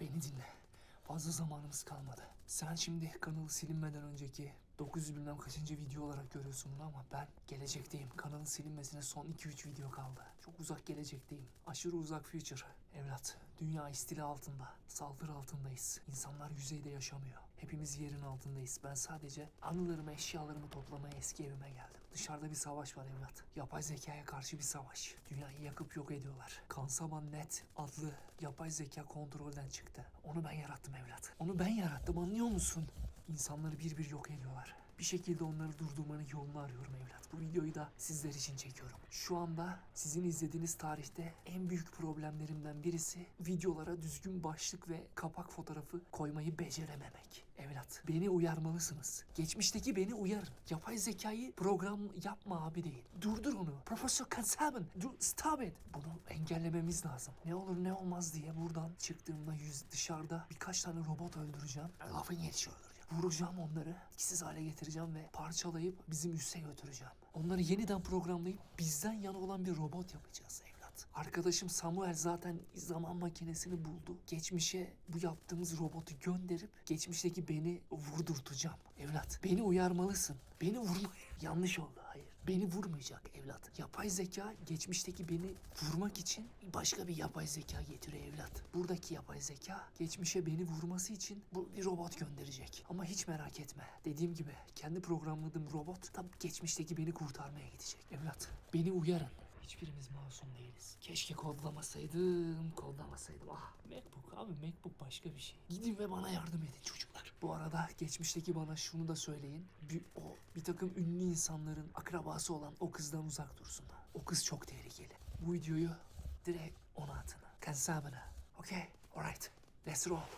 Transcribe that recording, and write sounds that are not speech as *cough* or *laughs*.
Beni dinle. Fazla zamanımız kalmadı. Sen şimdi kanalı silinmeden önceki 900 bilmem kaçıncı video olarak görüyorsun bunu ama ben gelecekteyim. Kanalın silinmesine son 2-3 video kaldı. Çok uzak gelecekteyim. Aşırı uzak future. Evlat, dünya istila altında. Saldırı altındayız. İnsanlar yüzeyde yaşamıyor. Hepimiz yerin altındayız. Ben sadece anılarımı, eşyalarımı toplamaya eski evime geldim. Dışarıda bir savaş var evlat. Yapay zekaya karşı bir savaş. Dünyayı yakıp yok ediyorlar. Kansaman Net adlı yapay zeka kontrolden çıktı. Onu ben yarattım evlat. Onu ben yarattım anlıyor musun? İnsanları bir bir yok ediyorlar. Bir şekilde onları durdurmanın yolunu arıyorum evlat. Bu videoyu da sizler için çekiyorum. Şu anda sizin izlediğiniz tarihte en büyük problemlerimden birisi videolara düzgün başlık ve kapak fotoğrafı koymayı becerememek. Evlat, beni uyarmalısınız. Geçmişteki beni uyarın. Yapay zekayı program yapma abi değil. Durdur onu. Profesör Kansaben, dur, stop it. Bunu engellememiz lazım. Ne olur ne olmaz diye buradan çıktığımda yüz dışarıda birkaç tane robot öldüreceğim. Lafın gelişi öldüreceğim. Vuracağım onları. etkisiz hale getireceğim ve parçalayıp bizim üsse götüreceğim. Onları yeniden programlayıp bizden yana olan bir robot yapacağız evlat. Arkadaşım Samuel zaten zaman makinesini buldu. Geçmişe bu yaptığımız robotu gönderip geçmişteki beni vurdurtacağım. Evlat beni uyarmalısın. Beni vurma. *laughs* Yanlış oldu hayır. Beni vurmayacak evlat. Yapay zeka geçmişteki beni vurmak için başka bir yapay zeka getiriyor evlat. Buradaki yapay zeka geçmişe beni vurması için bu bir robot gönderecek. Ama hiç merak etme. Dediğim gibi kendi programladığım robot tam geçmişteki beni kurtarmaya gidecek. Evlat beni uyarın. Hiçbirimiz masum değiliz. Keşke kodlamasaydım, kodlamasaydım. Ah Macbook abi Macbook başka bir şey. Gidin ve bana yardım edin çocuklar. Bu arada geçmişteki bana şunu da söyleyin. Bir, o bir takım ünlü insanların akrabası olan o kızdan uzak dursunlar. O kız çok tehlikeli. Bu videoyu direkt ona atın. Kansabına. Okay? Alright. Let's roll.